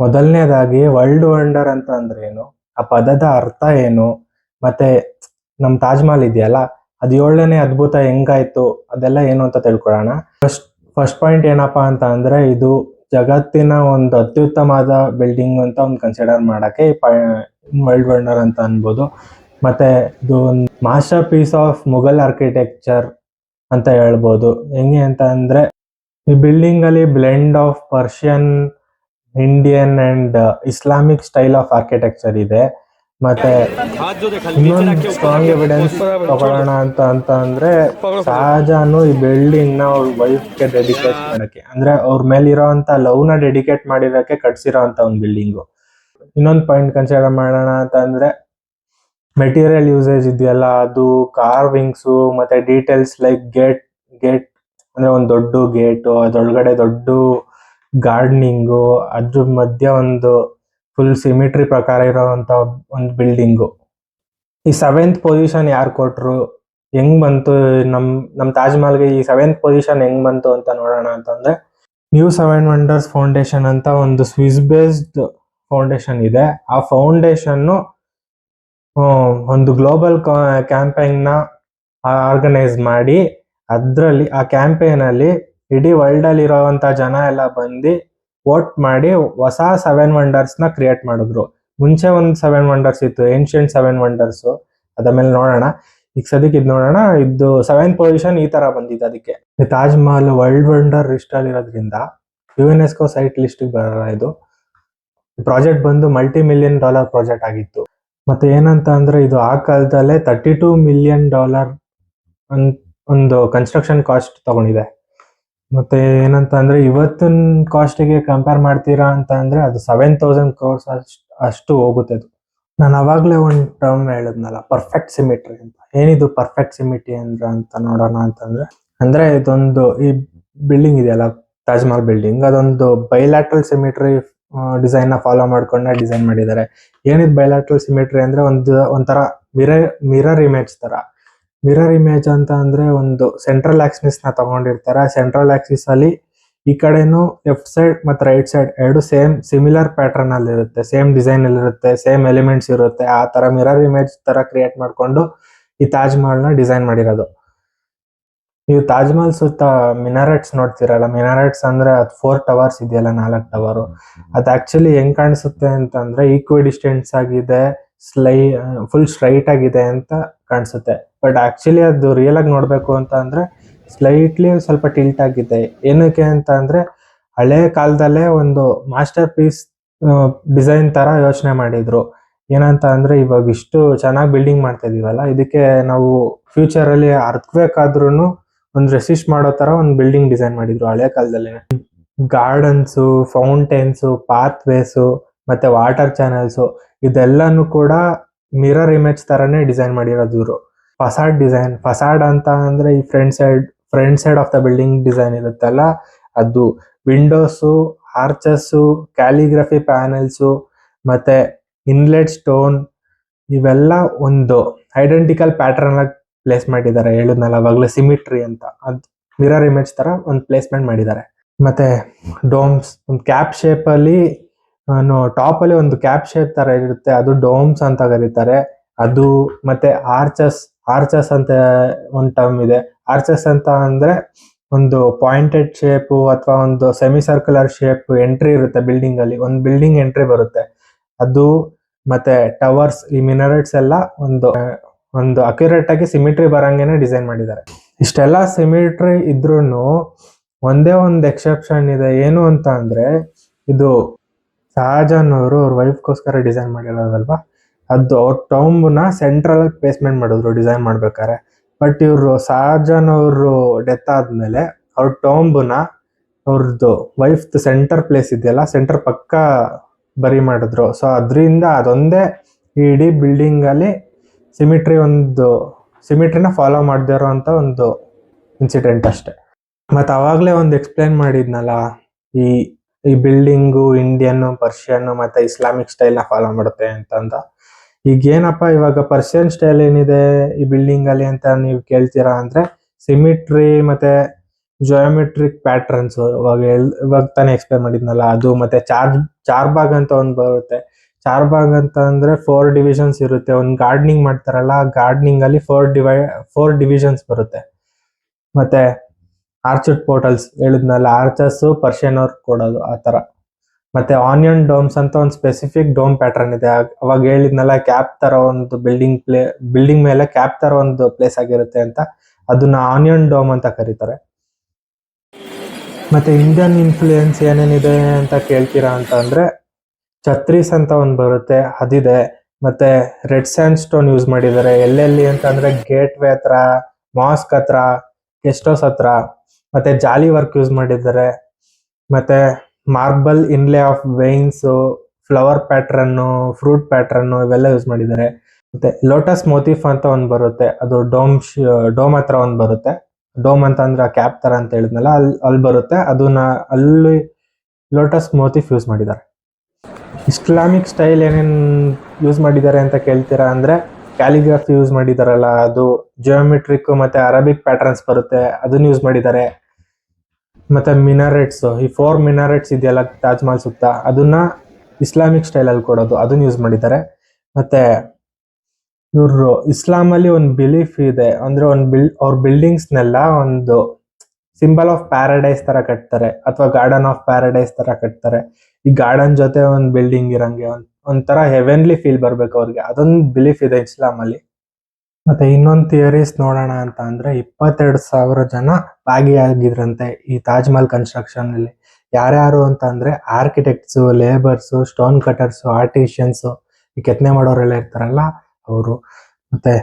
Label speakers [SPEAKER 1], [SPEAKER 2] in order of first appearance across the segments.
[SPEAKER 1] ಮೊದಲನೇದಾಗಿ world wonder ಅಂತ ಅಂದ್ರೆ ಏನು? ಆ ಪದದ ಅರ್ಥ ಏನು? ಮತ್ತೆ ನಮ್ ತಾಜ್ ಮಹಲ್ ಇದೆಯಲ್ಲ, ಅದ್ ಏಳನೇ ಅದ್ಭುತ ಹೆಂಗಾಯ್ತು? ಅದೆಲ್ಲ ಏನು ಅಂತ ತಿಳ್ಕೊಳ್ಳೋಣ. ಫಸ್ಟ್ ಫಸ್ಟ್ ಪಾಯಿಂಟ್ ಏನಪ್ಪಾ ಅಂತ ಅಂದ್ರೆ ಇದು ಜಗತ್ತಿನ ಒಂದು ಅತ್ಯುತ್ತಮವಾದ ಬಿಲ್ಡಿಂಗ್ ಅಂತ ಒಂದು ಕನ್ಸಿಡರ್ ಮಾಡಕ್ಕೆ ವರ್ಲ್ಡ್ ವಂಡರ್ ಅಂತ ಅನ್ಬೋದು. ಮತ್ತೆ ಇದು ಒಂದು masterpiece of Mughal architecture ಅಂತ ಹೇಳ್ಬೋದು. ಹೆಂಗೆ ಅಂತ ಅಂದ್ರೆ ಈ ಬಿಲ್ಡಿಂಗ್ ಅಲ್ಲಿ blend of Persian Indian and Islamic style of architecture ಇದೆ. ಮತ್ತೆ ಇನ್ನೊಂದು ಸ್ಟ್ರಾಂಗ್ ಎವಿಡೆನ್ಸ್ ತಗೊಳ್ಳೋಣ ಅಂತ ಅಂತ ಅಂದ್ರೆ ಶಹಜಾನು ಈ ಬಿಲ್ಡಿಂಗ್ನ ಅವ್ರ ವೈಫ್ಗೆ ಡೆಡಿಕೇಟ್ ಮಾಡಕ್ಕೆ. ಅಂದ್ರೆ ಅವ್ರ ಮೇಲಿರೋ ಅಂತ ಲವ್ನ ಡೆಡಿಕೇಟ್ ಮಾಡಿರೋಕೆ ಕಟ್ಸಿರೋ ಅಂತ ಒಂದು ಬಿಲ್ಡಿಂಗ್ ಇನ್ನೊಂದು ಪಾಯಿಂಟ್ ಕನ್ಸಿಡರ್ ಮಾಡೋಣ ಅಂತ ಅಂದ್ರೆ ಮೆಟೀರಿಯಲ್ ಯೂಸೇಜ್ ಇದೆಯಲ್ಲ, ಅದು ಕಾರ್ವಿಂಗ್ಸ್ ಮತ್ತೆ ಡೀಟೇಲ್ಸ್ ಲೈಕ್ ಗೇಟ್ ಗೇಟ್ ಅಂದ್ರೆ ಒಂದು ದೊಡ್ಡ ಗೇಟ್ ಅದೊಳಗಡೆ ದೊಡ್ಡ ಗಾರ್ಡನಿಂಗು, ಅದ್ರ ಮಧ್ಯೆ ಒಂದು ಫುಲ್ ಸಿಮಿಟ್ರಿ ಪ್ರಕಾರ ಇರೋವಂಥ ಒಂದು ಬಿಲ್ಡಿಂಗು ಈ ಸೆವೆಂತ್ ಪೊಸಿಷನ್ ಯಾರು ಕೊಟ್ರು, ಹೆಂಗ್ ಬಂತು, ನಮ್ ನಮ್ ತಾಜ್ ಮಹಲ್ಗೆ ಈ ಸೆವೆಂತ್ ಪೊಸಿಷನ್ ಹೆಂಗ್ ಬಂತು ಅಂತ ನೋಡೋಣ ಅಂತಂದ್ರೆ ನ್ಯೂ ಸೆವೆನ್ ವಂಡರ್ಸ್ ಫೌಂಡೇಶನ್ ಅಂತ ಒಂದು ಸ್ವಿಸ್ ಬೇಸ್ಡ್ ಫೌಂಡೇಶನ್ ಇದೆ. ಆ ಫೌಂಡೇಶನ್ ಒಂದು ಗ್ಲೋಬಲ್ ಕ್ಯಾಂಪೇನ್ನ ಆರ್ಗನೈಸ್ ಮಾಡಿ, ಅದರಲ್ಲಿ, ಆ ಕ್ಯಾಂಪೇನ್ ಅಲ್ಲಿ ಇಡೀ ವರ್ಲ್ಡ್ ಅಲ್ಲಿ ಇರೋವಂತ ಜನ ಎಲ್ಲ ಬಂದು ವೋಟ್ ಮಾಡಿ ಹೊಸ ಸೆವೆನ್ ವಂಡರ್ಸ್ನ ಕ್ರಿಯೇಟ್ ಮಾಡಿದ್ರು. ಮುಂಚೆ ಒಂದು ಸೆವೆನ್ ವಂಡರ್ಸ್ ಇತ್ತು ಏನ್ಷಿಯಂಟ್ ಸೆವೆನ್ ವಂಡರ್ಸ್ ಮೇಲೆ ನೋಡೋಣ. ಈಗ ಸದ್ಯಕ್ಕೆ ಇದು ನೋಡೋಣ ಇದು ಸೆವೆನ್ ಪೊಸಿಷನ್ ಈ ತರ ಬಂದಿದೆ ಅದಕ್ಕೆ. Taj Mahal world wonder list ಅಲ್ಲಿ ಇರೋದ್ರಿಂದ ಯುನೆಸ್ಕೋ ಸೈಟ್ ಲಿಸ್ಟ್ ಬರಲ್ಲ ಇದು. ಪ್ರಾಜೆಕ್ಟ್ ಬಂದು ಮಲ್ಟಿ ಮಿಲಿಯನ್ ಡಾಲರ್ ಪ್ರಾಜೆಕ್ಟ್ ಆಗಿತ್ತು. ಮತ್ತೆ ಏನಂತ ಅಂದ್ರೆ ಇದು ಆ ಕಾಲದಲ್ಲೇ ತರ್ಟಿ ಟೂ ಮಿಲಿಯನ್ ಡಾಲರ್ ಒಂದು ಕನ್ಸ್ಟ್ರಕ್ಷನ್ ಕಾಸ್ಟ್ ತಗೊಂಡಿದೆ. ಮತ್ತೆ ಏನಂತ ಅಂದ್ರೆ ಇವತ್ತಿನ ಕಾಸ್ಟಿಗೆ ಕಂಪೇರ್ ಮಾಡ್ತೀರಾ ಅಂತ ಅಂದ್ರೆ ಅದು ಸೆವೆನ್ ತೌಸಂಡ್ ಕ್ರೋರ್ಸ್ ಅಷ್ಟು ಅಷ್ಟು ಹೋಗುತ್ತೆ ಅದು. ನಾನು ಅವಾಗಲೇ ಒಂದು ಟರ್ಮ್ ಹೇಳಿದ್ನಲ್ಲ ಪರ್ಫೆಕ್ಟ್ ಸಿಮಿಟ್ರಿ ಅಂತ. ಏನಿದು ಪರ್ಫೆಕ್ಟ್ ಸಿಮಿಟ್ರಿ ಅಂದ್ರೆ ಅಂತ ನೋಡೋಣ ಅಂತಂದ್ರೆ, ಅಂದ್ರೆ ಇದೊಂದು ಈ ಬಿಲ್ಡಿಂಗ್ ಇದೆಯಲ್ಲ ತಾಜ್ ಮಹಲ್ ಬಿಲ್ಡಿಂಗ್ ಅದೊಂದು ಬೈಲ್ಯಾಟ್ರಲ್ ಸಿಮಿಟ್ರಿ ಡಿಸೈನ್ನ ಫಾಲೋ ಮಾಡ್ಕೊಂಡ ಡಿಸೈನ್ ಮಾಡಿದ್ದಾರೆ. ಏನಿದ್ ಬೈಲ್ಯಾಟ್ರಲ್ ಸಿಮಿಟ್ರಿ ಅಂದ್ರೆ ಒಂದು, ಒಂಥರ ಮಿರರ್ ಮಿರರ್ ಇಮೇಜ್ ತರ. ಮಿರರ್ ಇಮೇಜ್ ಅಂತ ಅಂದ್ರೆ ಒಂದು ಸೆಂಟ್ರಲ್ ಆಕ್ಸಿಸ್ನ ತಗೊಂಡಿರ್ತಾರೆ. ಸೆಂಟ್ರಲ್ ಆಕ್ಸಿಸ್ ಅಲ್ಲಿ ಈ ಕಡೆನು ಲೆಫ್ಟ್ ಸೈಡ್ ಮತ್ತೆ ರೈಟ್ ಸೈಡ್ ಎರಡು ಸೇಮ್ ಸಿಮಿಲರ್ ಪ್ಯಾಟರ್ನ್ ಅಲ್ಲಿ ಇರುತ್ತೆ ಸೇಮ್ ಡಿಸೈನ್ ಅಲ್ಲಿ ಇರುತ್ತೆ ಸೇಮ್ ಎಲಿಮೆಂಟ್ಸ್ ಇರುತ್ತೆ. ಆ ತರ ಮಿರರ್ ಇಮೇಜ್ ತರ ಕ್ರಿಯೇಟ್ ಮಾಡ್ಕೊಂಡು ಈ ತಾಜ್ ಮಹಲ್ನ ಡಿಸೈನ್ ಮಾಡಿರೋದು. ನೀವು ತಾಜ್ ಮಹಲ್ ಸುತ್ತ ಮಿನಾರೆಟ್ಸ್ ನೋಡ್ತಿರಲ್ಲ ಮಿನಾರೆಟ್ಸ್ ಅಂದ್ರೆ ಅದು ಫೋರ್ ಟವರ್ಸ್ ಇದೆಯಲ್ಲ, ನಾಲ್ಕು ಟವರ್ ಅದು ಆಕ್ಚುಲಿ ಹೆಂಗ್ ಕಾಣಿಸುತ್ತೆ ಅಂತಂದ್ರೆ ಈಕ್ವಿ ಡಿಸ್ಟೆನ್ಸ್ ಆಗಿದೆ ಸ್ಲೈ ಫುಲ್ ಸ್ಟ್ರೈಟ್ ಆಗಿದೆ ಅಂತ ಕಾಣಿಸುತ್ತೆ. ಬಟ್ ಆಕ್ಚುಲಿ ಅದು ರಿಯಲ್ ಆಗಿ ನೋಡಬೇಕು ಅಂತ ಅಂದ್ರೆ ಸ್ಲೈಟ್ಲಿ ಸ್ವಲ್ಪ ಟಿಲ್ಟ್ ಆಗಿದೆ. ಏನಕ್ಕೆ ಅಂತ ಅಂದ್ರೆ ಹಳೆ ಕಾಲದಲ್ಲೇ ಒಂದು ಮಾಸ್ಟರ್ ಪೀಸ್ ಡಿಸೈನ್ ತರ ಯೋಚನೆ ಮಾಡಿದ್ರು. ಏನಂತ ಅಂದ್ರೆ ಇವಾಗ ಇಷ್ಟು ಚೆನ್ನಾಗಿ ಬಿಲ್ಡಿಂಗ್ ಮಾಡ್ತಾ ಇದೀವಲ್ಲ, ಇದಕ್ಕೆ ನಾವು ಫ್ಯೂಚರ್ ಅಲ್ಲಿ ಅರ್ಥಕ್ವೇಕ್ ಆದ್ರೂನು ಒಂದು ರೆಸಿಸ್ಟ್ ಮಾಡೋ ತರ ಒಂದು ಬಿಲ್ಡಿಂಗ್ ಡಿಸೈನ್ ಮಾಡಿದ್ರು ಹಳೆ ಕಾಲದಲ್ಲಿ. ಗಾರ್ಡನ್ಸ್ ಫೌಂಟೇನ್ಸ್ ಪಾತ್ ವೇಸ್ ಮತ್ತೆ ವಾಟರ್ ಚಾನೆಲ್ಸ್ ಇದೆಲ್ಲಾನು ಕೂಡ ಮಿರರ್ ಇಮೇಜ್ ಥರನೇ ಡಿಸೈನ್ ಮಾಡಿರೋದು ಇವರು. ಫಸಾಡ್ ಡಿಸೈನ್ ಫಸಾಡ್ ಅಂತ ಅಂದ್ರೆ ಈ front side front side of the building design ಇರುತ್ತಲ್ಲ, ಅದು ವಿಂಡೋಸು ಆರ್ಚಸ್ ಕ್ಯಾಲಿಗ್ರಫಿ ಪ್ಯಾನೆಲ್ಸ್ ಮತ್ತೆ ಇನ್ಲೆಟ್ ಸ್ಟೋನ್ ಇವೆಲ್ಲ ಒಂದು ಐಡೆಂಟಿಕಲ್ ಪ್ಯಾಟರ್ನ್ ಪ್ಲೇಸ್ ಮಾಡಿದ್ದಾರೆ. ಹೇಳಿದ್ನಲ್ಲ, ಅವಾಗಲೇ ಸಿಮಿಟ್ರಿ ಅಂತ. ಅದ್ ಮಿರರ್ ಇಮೇಜ್ ತರ ಒಂದು ಪ್ಲೇಸ್ಮೆಂಟ್ ಮಾಡಿದ್ದಾರೆ. ಮತ್ತೆ ಡೋಮ್ಸ್ ಒಂದು ಕ್ಯಾಪ್ ಶೇಪ್ ಅಲ್ಲಿ ಟಾಪ್ ಅಲ್ಲಿ ಒಂದು ಕ್ಯಾಪ್ ಶೇಪ್ ತರ ಇರುತ್ತೆ. ಅದು ಡೋಮ್ಸ್ ಅಂತ ಕರೀತಾರೆ. ಅದು ಮತ್ತೆ ಆರ್ಚಸ್ ಆರ್ಚಸ್ ಅಂತ ಒಂದು ಟರ್ಮ್ ಇದೆ. ಆರ್ಚಸ್ ಅಂತ ಅಂದ್ರೆ ಒಂದು ಪಾಯಿಂಟೆಡ್ ಶೇಪ್ ಅಥವಾ ಒಂದು ಸೆಮಿ ಸರ್ಕ್ಯುಲರ್ ಶೇಪ್ ಎಂಟ್ರಿ ಇರುತ್ತೆ ಬಿಲ್ಡಿಂಗ್ ಅಲ್ಲಿ. ಒಂದು ಬಿಲ್ಡಿಂಗ್ ಎಂಟ್ರಿ ಬರುತ್ತೆ. ಅದು ಮತ್ತೆ ಟವರ್ಸ್ ಈ ಮಿನರಲ್ಸ್ ಎಲ್ಲ ಒಂದು ಒಂದು ಅಕ್ಯುರೇಟ್ ಆಗಿ ಸಿಮಿಟ್ರಿ ಬರಂಗೇನೆ ಡಿಸೈನ್ ಮಾಡಿದ್ದಾರೆ. ಇಷ್ಟೆಲ್ಲ ಸಿಮಿಟ್ರಿ ಇದ್ರೂ ಒಂದೇ ಒಂದು ಎಕ್ಸೆಪ್ಷನ್ ಇದೆ. ಏನು ಅಂತ ಅಂದ್ರೆ ಇದು ಶಹಜಾನ್ ಅವರು ಅವ್ರ ವೈಫ್ಗೋಸ್ಕರ ಡಿಸೈನ್ ಮಾಡಿರೋದಲ್ವಾ? ಅದು ಅವ್ರ ಟೌಂಬ್ನ ಸೆಂಟ್ರಲ್ ಪ್ಲೇಸ್ಮೆಂಟ್ ಮಾಡಿದ್ರು ಡಿಸೈನ್ ಮಾಡ್ಬೇಕಾದ್ರೆ. ಬಟ್ ಇವರು ಸಹಜಾನ್ ಅವರು ಡೆತ್ ಆದ್ಮೇಲೆ ಅವ್ರ ಟೌಂಬ್ನ ಅವ್ರದ್ದು ವೈಫ್ ಸೆಂಟರ್ ಪ್ಲೇಸ್ ಇದೆಯಲ್ಲ ಸೆಂಟರ್ ಪಕ್ಕ ಬರಿ ಮಾಡಿದ್ರು. ಸೊ ಅದರಿಂದ ಅದೊಂದೇ ಇಡೀ ಬಿಲ್ಡಿಂಗ್ ಅಲ್ಲಿ ಸಿಮಿಟ್ರಿ ಒಂದು ಸಿಮಿಟ್ರಿನ ಫಾಲೋ ಮಾಡದೇ ಇರೋವಂಥ ಒಂದು ಇನ್ಸಿಡೆಂಟ್ ಅಷ್ಟೇ. ಮತ್ತೆ ಅವಾಗಲೇ ಒಂದು ಎಕ್ಸ್ಪ್ಲೇನ್ ಮಾಡಿದ್ನಲ್ಲ, ಈ ಈ ಬಿಲ್ಡಿಂಗು ಇಂಡಿಯನ್ ಪರ್ಷಿಯನ್ ಮತ್ತೆ ಇಸ್ಲಾಮಿಕ್ ಸ್ಟೈಲ್ನ ಫಾಲೋ ಮಾಡುತ್ತೆ ಅಂತಂದ. ಈಗ ಏನಪ್ಪ ಇವಾಗ ಪರ್ಷಿಯನ್ ಸ್ಟೈಲ್ ಏನಿದೆ ಈ ಬಿಲ್ಡಿಂಗ್ ಅಲ್ಲಿ ಅಂತ ನೀವು ಕೇಳ್ತೀರಾ ಅಂದ್ರೆ ಸಿಮಿಟ್ರಿ ಮತ್ತೆ ಜಿಯೋಮೆಟ್ರಿಕ್ ಪ್ಯಾಟ್ರನ್ಸ್ ಇವಾಗ ಇವಾಗ ತಾನೇ ಎಕ್ಸ್ಪ್ಲೈನ್ ಮಾಡಿದ್ನಲ್ಲ, ಅದು ಮತ್ತೆ ಚಾರ್ ಚಾರ್ಬಾಗ್ ಅಂತ ಒಂದು ಬರುತ್ತೆ. ಚಾರ್ಬಾಗ್ ಅಂತ ಅಂದ್ರೆ ಫೋರ್ ಡಿವಿಷನ್ಸ್ ಇರುತ್ತೆ. ಒಂದು ಗಾರ್ಡನಿಂಗ್ ಮಾಡ್ತಾರಲ್ಲ ಗಾರ್ಡನಿಂಗ್ ಅಲ್ಲಿ ಫೋರ್ ಡಿವೈ ಫೋರ್ ಡಿವಿಷನ್ಸ್ ಬರುತ್ತೆ. ಮತ್ತೆ ಆರ್ಚರ್ಡ್ ಪೋರ್ಟಲ್ಸ್ ಹೇಳಿದ್ನಲ್ಲ ಆರ್ಚರ್ಸ್ ಪರ್ಷಿಯನ್ ಅವ್ರು ಕೊಡೋದು, ಆ ತರ ಮತ್ತೆ ಆನಿಯನ್ ಡೋಮ್ಸ್ ಅಂತ ಒಂದು ಸ್ಪೆಸಿಫಿಕ್ ಡೋಮ್ ಪ್ಯಾಟರ್ನ್ ಇದೆ. ಅವಾಗ ಹೇಳಿದ್ನಲ್ಲ ಕ್ಯಾಪ್ ತರ ಒಂದು ಬಿಲ್ಡಿಂಗ್ ಪ್ಲೇ ಬಿಲ್ಡಿಂಗ್ ಮೇಲೆ ಕ್ಯಾಪ್ ತರ ಒಂದು ಪ್ಲೇಸ್ ಆಗಿರುತ್ತೆ ಅಂತ. ಅದನ್ನ ಆನಿಯನ್ ಡೋಮ್ ಅಂತ ಕರೀತಾರೆ. ಮತ್ತೆ ಇಂಡಿಯನ್ ಇನ್ಫ್ಲೂಯೆನ್ಸ್ ಏನೇನಿದೆ ಅಂತ ಕೇಳ್ತೀರಾ ಅಂತ ಅಂದ್ರೆ, ಛತ್ರೀಸ್ ಅಂತ ಒಂದು ಬರುತ್ತೆ, ಅದಿದೆ. ಮತ್ತೆ ರೆಡ್ ಸ್ಯಾಂಡ್ ಸ್ಟೋನ್ ಯೂಸ್ ಮಾಡಿದ್ದಾರೆ. ಎಲ್ಲೆಲ್ಲಿ ಅಂತ ಅಂದ್ರೆ ಗೇಟ್ ವೇ ಹತ್ರ ಮಾಸ್ಕ್ ಹತ್ರ ಗೆಸ್ಟ್ ಹೌಸ್ ಹತ್ರ. ಮತ್ತೆ ಜಾಲಿ ವರ್ಕ್ ಯೂಸ್ ಮಾಡಿದ್ದಾರೆ. ಮತ್ತೆ marble inlay of vines, flower pattern fruit pattern ಇವೆಲ್ಲ ಯೂಸ್ ಮಾಡಿದ್ದಾರೆ. ಮತ್ತೆ ಲೋಟಸ್ ಮೋತಿಫ್ ಅಂತ ಒಂದು ಬರುತ್ತೆ. ಅದು ಡೋಮ್ ಡೋಮ್ ಹತ್ರ ಒಂದು ಬರುತ್ತೆ. ಡೋಮ್ ಅಂತ ಅಂದ್ರೆ ಕ್ಯಾಪ್ ತರ ಅಂತ ಹೇಳಿದ್ನಲ್ಲ, ಅಲ್ಲಿ ಅಲ್ಲಿ ಬರುತ್ತೆ. ಅದನ್ನ ಅಲ್ಲಿ ಲೋಟಸ್ ಮೋತಿಫ್ ಯೂಸ್ ಮಾಡಿದ್ದಾರೆ. ಇಸ್ಲಾಮಿಕ್ ಸ್ಟೈಲ್ ಏನೇನು ಯೂಸ್ ಮಾಡಿದ್ದಾರೆ ಅಂತ ಕೇಳ್ತೀರಾ ಅಂದ್ರೆ, ಕ್ಯಾಲಿಗ್ರಫಿ ಯೂಸ್ ಮಾಡಿದಾರಲ್ಲ ಅದು ಜಿಯೋಮೆಟ್ರಿಕ್ ಮತ್ತೆ ಅರಬಿಕ್ ಪ್ಯಾಟರ್ನ್ಸ್ ಬರುತ್ತೆ, ಅದನ್ನ ಯೂಸ್ ಮಾಡಿದ್ದಾರೆ. ಮತ್ತೆ ಮಿನಾರೆಟ್ಸ್ ಈ ಫೋರ್ ಮಿನಾರೆಟ್ಸ್ ಇದೆಯಲ್ಲ ತಾಜ್ ಮಹಲ್ ಸುತ್ತ, ಅದನ್ನ ಇಸ್ಲಾಮಿಕ್ ಸ್ಟೈಲ್ ಅಲ್ಲಿ ಕೊಡೋದು, ಅದನ್ನ ಯೂಸ್ ಮಾಡಿದ್ದಾರೆ. ಮತ್ತೆ ಇವರು ಇಸ್ಲಾಂ ಅಲ್ಲಿ ಒಂದು ಬಿಲೀಫ್ ಇದೆ, ಅಂದ್ರೆ ಒಂದು ಬಿಲ್ ಅವ್ರ ಬಿಲ್ಡಿಂಗ್ಸ್ ನೆಲ್ಲ ಒಂದು ಸಿಂಬಲ್ ಆಫ್ ಪ್ಯಾರಡೈಸ್ ತರ ಕಟ್ತಾರೆ, ಅಥವಾ ಗಾರ್ಡನ್ ಆಫ್ ಪ್ಯಾರಡೈಸ್ ತರ ಕಟ್ತಾರೆ. ಈ ಗಾರ್ಡನ್ ಜೊತೆ ಒಂದು ಬಿಲ್ಡಿಂಗ್ ಇರಂಗೆ, ಒಂದ್- ಒಂಥರ ಹೆವೆನ್ಲಿ ಫೀಲ್ ಬರ್ಬೇಕು ಅವ್ರಿಗೆ, ಅದೊಂದು ಬಿಲೀಫ್ ಇದೆ ಇಸ್ಲಾಂ ಅಲ್ಲಿ ಮತ್ತೆ ಇನ್ನೊಂದು ಥಿಯರೀಸ್ ನೋಡೋಣ ಅಂತ ಅಂದ್ರೆ ಇಪ್ಪತ್ತೆರಡು ಸಾವಿರ ಜನ ಭಾಗಿಯಾಗಿದ್ರಂತೆ ಈ ತಾಜ್ ಮಹಲ್ ಕನ್ಸ್ಟ್ರಕ್ಷನ್ ಅಲ್ಲಿ. ಯಾರ್ಯಾರು ಅಂತ ಅಂದ್ರೆ architects labours stone cutters artisans ಈ ಕೆತ್ತನೆ ಮಾಡೋರೆಲ್ಲ ಇರ್ತಾರಲ್ಲ ಅವರು. ಮತ್ತೆ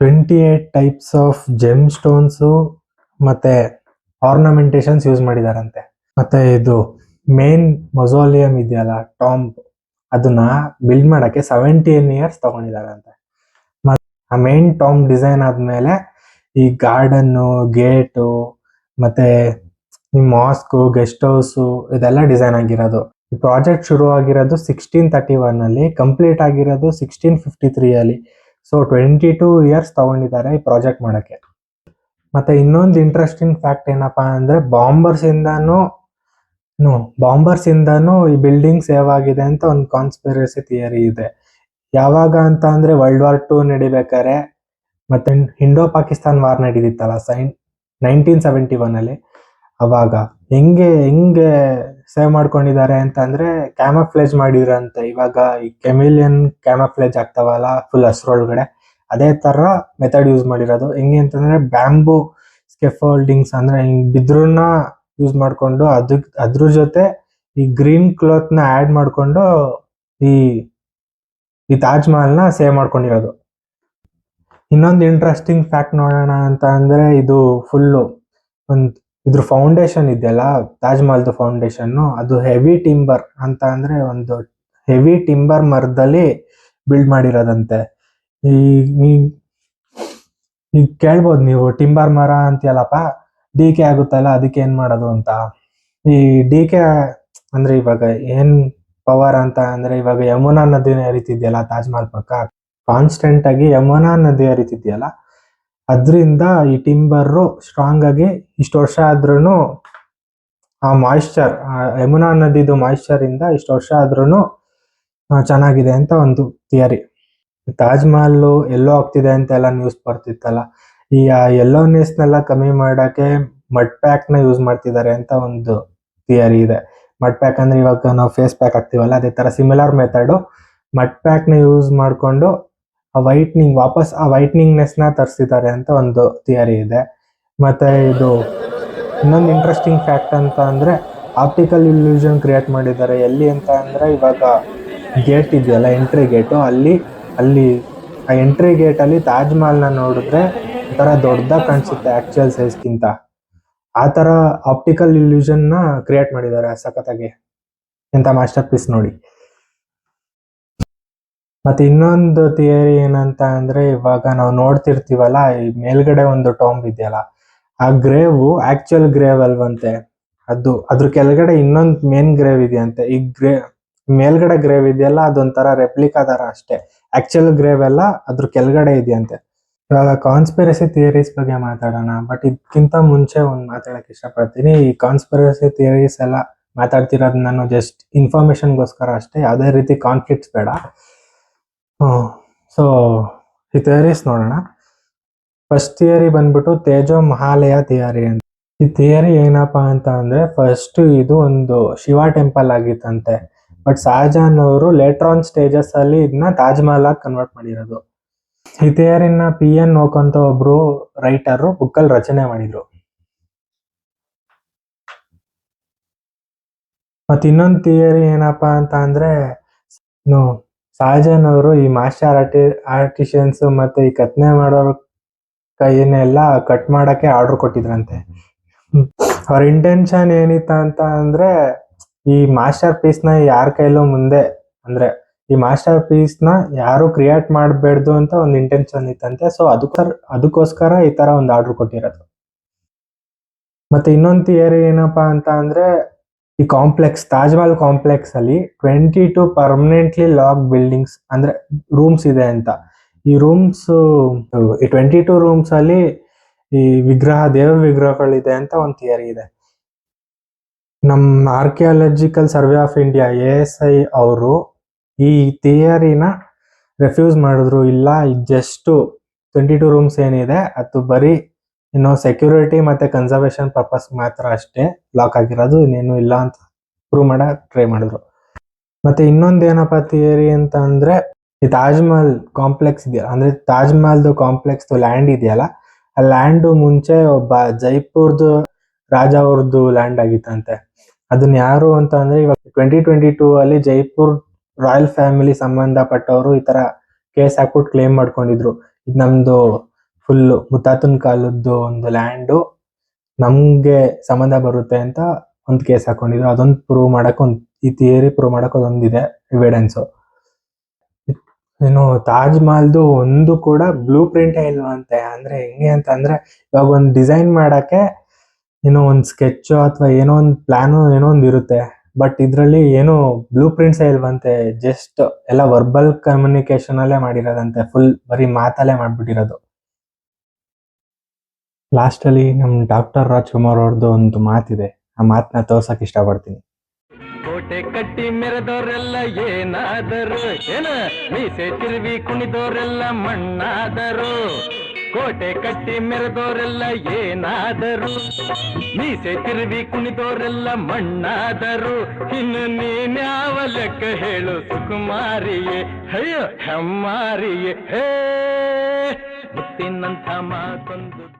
[SPEAKER 1] twenty eight types of gem stones ಮತ್ತೆ ಆರ್ನಮೆಂಟೇಶನ್ಸ್ ಯೂಸ್ ಮಾಡಿದಾರಂತೆ. ಮತ್ತೆ ಇದು ಮೇನ್ ಮೊಸೋಲಿಯಂ ಇದೆಯಲ್ಲ ಟಾಂಬ್ ಅದನ್ನ ಬಿಲ್ಡ್ ಮಾಡಕ್ಕೆ ಸೆವೆಂಟೀನ್ ಇಯರ್ಸ್ ತಗೊಂಡಿದಾರಂತೆ. ಆ ಮೇನ್ ಟಾಮ್ ಡಿಸೈನ್ ಆದ್ಮೇಲೆ ಈ ಗಾರ್ಡನ್ನು ಗೇಟು ಮತ್ತೆ ಈ ಮಾಸ್ಕ್ ಗೆಸ್ಟ್ ಹೌಸ್ ಇದೆಲ್ಲ ಡಿಸೈನ್ ಆಗಿರೋದು. ಈ ಪ್ರಾಜೆಕ್ಟ್ ಶುರು ಆಗಿರೋದು ಸಿಕ್ಸ್ಟೀನ್ ತರ್ಟಿ ಒನ್ ಅಲ್ಲಿ ಕಂಪ್ಲೀಟ್ ಆಗಿರೋದು ಸಿಕ್ಸ್ಟೀನ್ ಫಿಫ್ಟಿ ತ್ರೀ ಅಲ್ಲಿ. ಸೊ ಟ್ವೆಂಟಿ ಟೂ ಇಯರ್ಸ್ ತಗೊಂಡಿದ್ದಾರೆ ಈ ಪ್ರಾಜೆಕ್ಟ್ ಮಾಡೋಕ್ಕೆ. ಮತ್ತೆ ಇನ್ನೊಂದು ಇಂಟ್ರೆಸ್ಟಿಂಗ್ ಫ್ಯಾಕ್ಟ್ ಏನಪ್ಪಾ ಅಂದ್ರೆ ಬಾಂಬರ್ಸ್ ಇಂದಾನು ಬಾಂಬರ್ಸ್ ಇಂದಾನು ಈ ಬಿಲ್ಡಿಂಗ್ ಸೇವ್ ಆಗಿದೆ ಅಂತ ಒಂದು ಕಾನ್ಸ್ಪಿರಸಿ ಥಿಯರಿ ಇದೆ. ಯಾವಾಗ ಅಂತ ಅಂದ್ರೆ ವರ್ಲ್ಡ್ ವಾರ್ ಟೂ ನಡಿಬೇಕಾದ್ರೆ ಮತ್ತೆ ಇಂಡೋ ಪಾಕಿಸ್ತಾನ್ ವಾರ್ ನಡೀತಿತ್ತಲ್ಲ ಸೈನ್ ನೈನ್ಟೀನ್ ಸೆವೆಂಟಿ ಒನ್ ಅಲ್ಲಿ. ಅವಾಗ ಹೆಂಗೆ ಹೆಂಗೆ ಸೇವ್ ಮಾಡ್ಕೊಂಡಿದ್ದಾರೆ ಅಂತ ಅಂದ್ರೆ ಕ್ಯಾಮಫ್ಲೇಜ್ ಮಾಡಿದ್ರಂತೆ. ಇವಾಗ ಈ ಕೆಮಿಲಿಯನ್ ಕ್ಯಾಮಫ್ಲೇಜ್ ಆಗ್ತಾವಲ್ಲ ಫುಲ್ ಹಸ್ರೊಳಗಡೆ ಅದೇ ತರ ಮೆಥಡ್ ಯೂಸ್ ಮಾಡಿರೋದು. ಹೆಂಗೆ ಅಂತಂದ್ರೆ ಬ್ಯಾಂಬೂ ಸ್ಕೆಫೋಲ್ಡಿಂಗ್ಸ್ ಅಂದ್ರೆ ಹಿಂಗ್ ಬಿದ್ರನ್ನ ಯೂಸ್ ಮಾಡ್ಕೊಂಡು ಅದಕ್ ಅದ್ರ ಜೊತೆ ಈ ಗ್ರೀನ್ ಕ್ಲಾತ್ನ ಆಡ್ ಮಾಡ್ಕೊಂಡು ಈ ಈ ತಾಜ್ನ ಸೇವ್ ಮಾಡ್ಕೊಂಡಿರೋದು. ಇನ್ನೊಂದು ಇಂಟ್ರೆಸ್ಟಿಂಗ್ ಫ್ಯಾಕ್ಟ್ ನೋಡೋಣ ಅಂತ ಅಂದ್ರೆ ಇದು ಫುಲ್ಲು ಒಂದು ಇದ್ರ ಫೌಂಡೇಶನ್ ಇದೆಯಲ್ಲ, ತಾಜ್ ಮಹಲ್ದು ಫೌಂಡೇಶನ್ ಅದು ಹೆವಿ ಟಿಂಬರ್ ಅಂತ ಅಂದ್ರೆ ಒಂದು ಹೆವಿ ಟಿಂಬರ್ ಮರದಲ್ಲಿ ಬಿಲ್ಡ್ ಮಾಡಿರೋದಂತೆ. ಈ ಈಗ ಕೇಳ್ಬೋದು ನೀವು ಟಿಂಬರ್ ಮರ ಅಂತೀಯಲ್ಲಪ್ಪ ಡಿ ಕೆ ಆಗುತ್ತಲ್ಲ ಅದಕ್ಕೆ ಏನ್ ಮಾಡೋದು ಅಂತ. ಈ ಡಿ ಕೆ ಅಂದ್ರೆ ಇವಾಗ ಏನ್ ಪವರ್ ಅಂತ ಅಂದ್ರೆ ಇವಾಗ ಯಮುನಾ ನದಿ ಹರಿತಿದ್ಯಲ್ಲ, ತಾಜ್ ಮಹಲ್ ಪಕ್ಕ. ಕಾನ್ಸ್ಟೆಂಟ್ ಆಗಿ ಯಮುನಾ ನದಿ ಹರಿತಿದ್ಯಲ್ಲ. ಅದ್ರಿಂದ ಈ ಟಿಂಬರ್ ಸ್ಟ್ರಾಂಗ್ ಆಗಿ ಇಷ್ಟು ವರ್ಷ ಆದ್ರೂ ಆ ಮಾಯಿಶ್ಚರ್ ಯಮುನಾ ನದಿದು ಮಾಯಿಶ್ಚರ್ ಇಂದ ಇಷ್ಟು ವರ್ಷ ಆದ್ರೂ ಚೆನ್ನಾಗಿದೆ ಅಂತ ಒಂದು ಥಿಯರಿ ತಾಜ್ ಮಹಲ್ ಎಲ್ಲೋ ಆಗ್ತಿದೆ ಅಂತ ಎಲ್ಲ ನ್ಯೂಸ್ ಬರ್ತಿತ್ತಲ್ಲ. ಈ ಎಲ್ಲೋನೆಸ್ನೆಲ್ಲ ಕಮ್ಮಿ ಮಾಡಕ್ಕೆ ಮಡ್ ಪ್ಯಾಕ್ನ ಯೂಸ್ ಮಾಡ್ತಿದ್ದಾರೆ ಅಂತ ಒಂದು ಥಿಯರಿ ಇದೆ. ಮಡ್ ಪ್ಯಾಕ್ ಅಂದ್ರೆ ಇವಾಗ ನಾವು ಫೇಸ್ ಪ್ಯಾಕ್ ಹಾಕ್ತಿವಲ್ಲ, ಅದೇ ತರ ಸಿಮಿಲರ್ ಮೆಥಡ್ ಮಡ್ ಪ್ಯಾಕ್ನ ಯೂಸ್ ಮಾಡ್ಕೊಂಡು ಆ ವೈಟ್ನಿಂಗ್ ವಾಪಸ್ ಆ ವೈಟ್ನಿಂಗ್ನೆಸ್ನ ತರಿಸಿದ್ದಾರೆ ಅಂತ ಒಂದು ಥಿಯರಿ ಇದೆ. ಮತ್ತೆ ಇದು ಇನ್ನೊಂದು ಇಂಟ್ರೆಸ್ಟಿಂಗ್ ಫ್ಯಾಕ್ಟ್ ಅಂತ ಅಂದ್ರೆ ಆಪ್ಟಿಕಲ್ ಇಲ್ಯೂಷನ್ ಕ್ರಿಯೇಟ್ ಮಾಡಿದ್ದಾರೆ. ಎಲ್ಲಿ ಅಂತ ಅಂದ್ರೆ ಇವಾಗ ಗೇಟ್ ಇದೆಯಲ್ಲ ಎಂಟ್ರಿ ಗೇಟು ಅಲ್ಲಿ ಅಲ್ಲಿ ಆ ಎಂಟ್ರಿ ಗೇಟ್ ಅಲ್ಲಿ ತಾಜ್ ಮಹಲ್ನ ನೋಡಿದ್ರೆ ಒಂಥರ ದೊಡ್ಡದಾಗಿ ಕಾಣಿಸುತ್ತೆ ಆಕ್ಚುಯಲ್ ಸೈಜ್ಗಿಂತ ಆ ತರ ಆಪ್ಟಿಕಲ್ನ ಕ್ರಿಯೇಟ್ ಮಾಡಿದ್ದಾರೆ ಸಖತ್ತಾಗಿ. ಇಂಥ ಮಾಸ್ಟರ್ ಪೀಸ್ ನೋಡಿ. ಮತ್ತೆ ಇನ್ನೊಂದು ಥಿಯರಿ ಏನಂತ ಅಂದ್ರೆ ಇವಾಗ ನಾವು ನೋಡ್ತಿರ್ತೀವಲ್ಲ, ಈ ಮೇಲ್ಗಡೆ ಒಂದು ಟಾಂಬ್ ಇದೆಯಲ್ಲ, ಆ ಗ್ರೇವ್ ಆಕ್ಚುಯಲ್ ಗ್ರೇವ್ ಅಲ್ವಂತೆ. ಅದು, ಅದ್ರ ಕೆಳಗಡೆ ಇನ್ನೊಂದು ಮೇನ್ ಗ್ರೇವ್ ಇದೆಯಂತೆ. ಈ ಗ್ರೇ ಮೇಲ್ಗಡೆ ಗ್ರೇವ್ ಇದೆಯಲ್ಲ, ಅದೊಂಥರ ರೆಪ್ಲಿಕಾ ತರ ಅಷ್ಟೇ. ಆಕ್ಚುಯಲ್ ಗ್ರೇವ್ ಎಲ್ಲ ಅದ್ರ ಕೆಳಗಡೆ ಇದೆಯಂತೆ. ಇವಾಗ ಕಾನ್ಸ್ಪಿರಸಿ ಥಿಯರೀಸ್ ಬಗ್ಗೆ ಮಾತಾಡೋಣ ಬಟ್ ಇದಕ್ಕಿಂತ ಮುಂಚೆ ಒಂದು ಮಾತಾಡಕ್ ಇಷ್ಟಪಡ್ತೀನಿ. ಈ ಕಾನ್ಸ್ಪಿರಸಿ ಥಿಯರೀಸ್ ಎಲ್ಲ ಮಾತಾಡ್ತಿರೋದು ನಾನು ಜಸ್ಟ್ ಇನ್ಫಾರ್ಮೇಶನ್ಗೋಸ್ಕರ ಅಷ್ಟೇ, ಯಾವುದೇ ರೀತಿ ಕಾನ್ಫ್ಲಿಕ್ಟ್ಸ್ ಬೇಡ. ಸೊ ಈ ಥಿಯರೀಸ್ ನೋಡೋಣ. ಫಸ್ಟ್ ಥಿಯರಿ ಬಂದ್ಬಿಟ್ಟು ತೇಜೋ ಮಹಾಲಯ ಥಿಯರಿ ಅಂತ. ಈ ಥಿಯರಿ ಏನಪ್ಪಾ ಅಂತ ಅಂದ್ರೆ ಫಸ್ಟ್ ಇದು ಒಂದು ಶಿವ ಟೆಂಪಲ್ ಆಗಿತ್ತಂತೆ ಬಟ್ ಶಹಜಹಾನ್ ಅವರು ಲೇಟ್ರಾನ್ ಸ್ಟೇಜಸ್ ಅಲ್ಲಿ ಇದನ್ನ ತಾಜ್ ಮಹಲ್ ಆಗಿ ಕನ್ವರ್ಟ್ ಮಾಡಿರೋದು. ಥಿಯರಿನ ಪಿ ಎನ್ ಓಕ್ ಅಂತ ಒಬ್ರು ರೈಟರ್ ಬುಕ್ ಅಲ್ಲಿ ರಚನೆ ಮಾಡಿದ್ರು ಮತ್ ಇನ್ನೊಂದು ಥಿಯರಿ ಏನಪ್ಪಾ ಅಂತ ಅಂದ್ರೆ ಸಹಜನ್ ಅವರು ಈ ಮಾಸ್ಟರ್ ಆರ್ಟಿ ಆರ್ಟಿಷಿಯನ್ಸ್ ಮತ್ತೆ ಈ ಕತ್ನೆ ಮಾಡೋರ್ ಕೈಯನ್ನೆಲ್ಲ ಕಟ್ ಮಾಡಕ್ಕೆ ಆರ್ಡರ್ ಕೊಟ್ಟಿದ್ರಂತೆ. ಅವ್ರ ಇಂಟೆನ್ಷನ್ ಏನಿತ್ತ ಅಂತ ಅಂದ್ರೆ, ಈ ಮಾಸ್ಟರ್ ಪೀಸ್ನ ಯಾರ ಕೈಲೂ ಮುಂದೆ, ಅಂದ್ರೆ ಈ ಮಾಸ್ಟರ್ ಪೀಸ್ನ ಯಾರು ಕ್ರಿಯೇಟ್ ಮಾಡಬೇಡ್ದು ಅಂತ ಒಂದು ಇಂಟೆನ್ಷನ್ ಇತ್ತಂತೆ. ಸೊ ಅದಕ್ಕೋಸ್ಕರ ಅದಕ್ಕೋಸ್ಕರ ಈ ತರ ಒಂದು ಆರ್ಡರ್ ಕೊಟ್ಟಿರೋದು. ಮತ್ತೆ ಇನ್ನೊಂದು ಥಿಯರಿ ಏನಪ್ಪಾ ಅಂತ ಅಂದ್ರೆ, ಈ ಕಾಂಪ್ಲೆಕ್ಸ್ ತಾಜ್ ಮಹಲ್ ಕಾಂಪ್ಲೆಕ್ಸ್ ಅಲ್ಲಿ twenty two permanently lock buildings ಅಂದ್ರೆ ರೂಮ್ಸ್ ಇದೆ ಅಂತ. ಈ ರೂಮ್ಸ್ ಈ ಟ್ವೆಂಟಿ ಟು ರೂಮ್ಸ್ ಅಲ್ಲಿ ಈ ವಿಗ್ರಹ, ದೇವ ವಿಗ್ರಹಗಳಿದೆ ಅಂತ ಒಂದು ಥಿಯರಿ ಇದೆ. ನಮ್ಮ archaeological survey of India A S I ಅವರು ಈ ಥಿಯರಿನ ರೆಫ್ಯೂಸ್ ಮಾಡಿದ್ರು ಇಲ್ಲ ಜಸ್ಟ್ ಟ್ವೆಂಟಿ ಟು ರೂಮ್ಸ್ ಏನಿದೆ, ಅದು ಬರೀ ಇನ್ನು ಸೆಕ್ಯೂರಿಟಿ ಮತ್ತೆ ಕನ್ಸರ್ವೇಷನ್ ಪರ್ಪಸ್ ಮಾತ್ರ ಅಷ್ಟೇ. ಲಾಕ್ ಆಗಿರೋದು ಇನ್ನೇನು ಇಲ್ಲ ಅಂತ ಪ್ರೂವ್ ಮಾಡ ಟ್ರೈ ಮಾಡಿದ್ರು. ಮತ್ತೆ ಇನ್ನೊಂದು ಏನಪ್ಪ ಥಿಯರಿ ಅಂತ ಅಂದ್ರೆ, ಈ ತಾಜ್ ಮಹಲ್ ಕಾಂಪ್ಲೆಕ್ಸ್ ಇದೆಯಲ್ಲ, ಅಂದ್ರೆ ತಾಜ್ ಮಹಲ್ದು ಕಾಂಪ್ಲೆಕ್ಸ್ ಲ್ಯಾಂಡ್ ಇದೆಯಲ್ಲ, ಆ ಲ್ಯಾಂಡ್ ಮುಂಚೆ ಒಬ್ಬ ಜೈಪುರ್ದು ರಾಜ ಅವ್ರದ್ದು ಲ್ಯಾಂಡ್ ಆಗಿತ್ತಂತೆ. ಅದನ್ನ ಯಾರು ಅಂತ ಅಂದ್ರೆ ಇವಾಗ ಟ್ವೆಂಟಿ ಟ್ವೆಂಟಿ ಟೂ ಅಲ್ಲಿ ಜೈಪುರ್ ರಾಯಲ್ ಫ್ಯಾಮಿಲಿ ಸಂಬಂಧಪಟ್ಟವರು ಈ ತರ ಕೇಸ್ ಹಾಕ್ಬಿಟ್ಟು ಕ್ಲೇಮ್ ಮಾಡ್ಕೊಂಡಿದ್ರು. ಇದು ನಮ್ದು ಫುಲ್ ಮುತ್ತಾತನ್ ಕಾಲದ್ದು ಒಂದು ಲ್ಯಾಂಡು ನಮ್ಗೆ ಸಂಬಂಧ ಬರುತ್ತೆ ಅಂತ ಒಂದು ಕೇಸ್ ಹಾಕೊಂಡಿದ್ರು. ಅದೊಂದು ಪ್ರೂವ್ ಮಾಡಕ್ ಒಂದು, ಈ ಥಿಯರಿ ಪ್ರೂವ್ ಮಾಡಕ್ ಅದೊಂದಿದೆ ಎವಿಡೆನ್ಸ್ ಇನ್ನು ತಾಜ್ ಮಹಲ್ದು ಒಂದು ಕೂಡ ಬ್ಲೂ ಪ್ರಿಂಟ್ ಇಲ್ವಂತೆ ಅಂದ್ರೆ ಹೆಂಗೆ ಅಂತ ಅಂದ್ರೆ ಇವಾಗ ಒಂದು ಡಿಸೈನ್ ಮಾಡಕ್ಕೆ ಏನೋ ಒಂದು ಸ್ಕೆಚ್ ಅಥವಾ ಏನೋ ಒಂದು ಪ್ಲಾನ್ ಏನೋ ಒಂದು ಇರುತ್ತೆ. ಬಟ್ ಇದ್ರಲ್ಲಿ ಏನು ಬ್ಲೂ ಪ್ರಿಂಟ್ಸ್ ಇಲ್ವಂತೆ ಜಸ್ಟ್ ಎಲ್ಲ ವರ್ಬಲ್ ಕಮ್ಯುನಿಕೇಶನ್ ಅಲ್ಲೇ ಮಾಡಿರೋದಂತೆ ಫುಲ್ ಬರೀ ಮಾತಲ್ಲೇ ಮಾಡ್ಬಿಟ್ಟಿರೋದು. ಲಾಸ್ಟ್ ಅಲ್ಲಿ ನಮ್ ಡಾಕ್ಟರ್ ರಾಜ್ಕುಮಾರ್ ಅವ್ರದ್ದು ಒಂದು ಮಾತಿದೆ, ಆ ಮಾತನ್ನ ತೋರ್ಸಕ್ ಇಷ್ಟಪಡ್ತೀನಿ.
[SPEAKER 2] ಕೋಟೆ ಕಟ್ಟಿ ಮೆರೆದವರೆಲ್ಲ ಏನಾದರು? ಏನ? ಮೀಸೆ ತಿರುವಿ ಕುಣಿದವರೆಲ್ಲ ಮಣ್ಣಾದರು? ಕೋಟೆ ಕಟ್ಟಿ ಮೆರೆದೋರೆಲ್ಲ ಏನಾದರು? ಮೀಸೆ ತಿರುವಿ ಕುಣಿದೋರೆಲ್ಲ ಮಣ್ಣಾದರು? ಇನ್ನು ನೀನ್ಯಾವ ಲೆಕ್ಕ ಹೇಳು, ಸುಕುಮಾರಿಯೇ? ಅಯ್ಯೋ, ಹೆಮ್ಮಾರಿಯೇ. ಹೇ, ಮುತ್ತಿನಂಥ ಮಾತೊಂದು